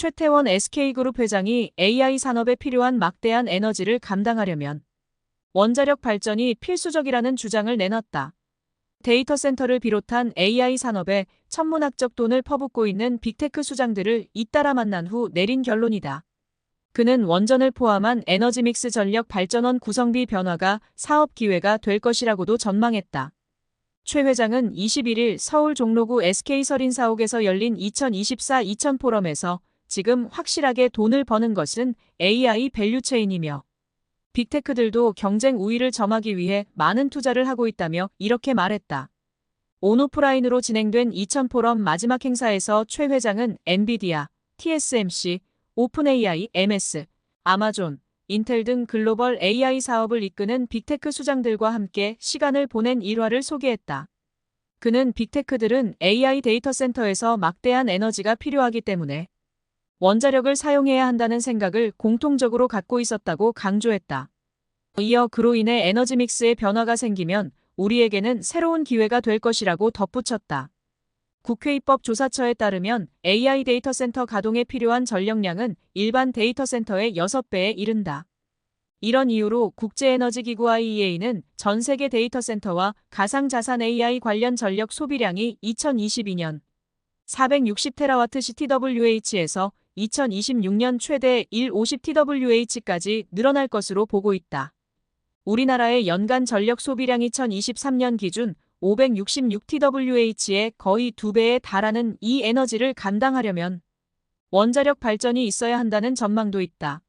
최태원 SK그룹 회장이 AI 산업에 필요한 막대한 에너지를 감당하려면 원자력 발전이 필수적이라는 주장을 내놨다. 데이터 센터를 비롯한 AI 산업에 천문학적 돈을 퍼붓고 있는 빅테크 수장들을 잇따라 만난 후 내린 결론이다. 그는 원전을 포함한 에너지 믹스 전력 발전원 구성비 변화가 사업 기회가 될 것이라고도 전망했다. 최 회장은 21일 서울 종로구 SK 설인사옥에서 열린 2024 2000 포럼에서 지금 확실하게 돈을 버는 것은 AI 밸류체인이며 빅테크들도 경쟁 우위를 점하기 위해 많은 투자를 하고 있다며 이렇게 말했다. 온오프라인으로 진행된 2000 포럼 마지막 행사에서 최 회장은 엔비디아, TSMC, 오픈AI, MS, 아마존, 인텔 등 글로벌 AI 사업을 이끄는 빅테크 수장들과 함께 시간을 보낸 일화를 소개했다. 그는 빅테크들은 AI 데이터 센터에서 막대한 에너지가 필요하기 때문에 원자력을 사용해야 한다는 생각을 공통적으로 갖고 있었다고 강조했다. 이어 그로 인해 에너지 믹스의 변화가 생기면 우리에게는 새로운 기회가 될 것이라고 덧붙였다. 국회 입법 조사처에 따르면 AI 데이터 센터 가동에 필요한 전력량은 일반 데이터 센터의 6배에 이른다. 이런 이유로 국제에너지기구 IEA는 전 세계 데이터 센터와 가상자산 AI 관련 전력 소비량이 2022년 460테라와트 CTWH에서 2026년 최대 150TWH까지 늘어날 것으로 보고 있다. 우리나라의 연간 전력 소비량 2023년 기준 566TWH의 거의 2배에 달하는 이 에너지를 감당하려면 원자력 발전이 있어야 한다는 전망도 있다.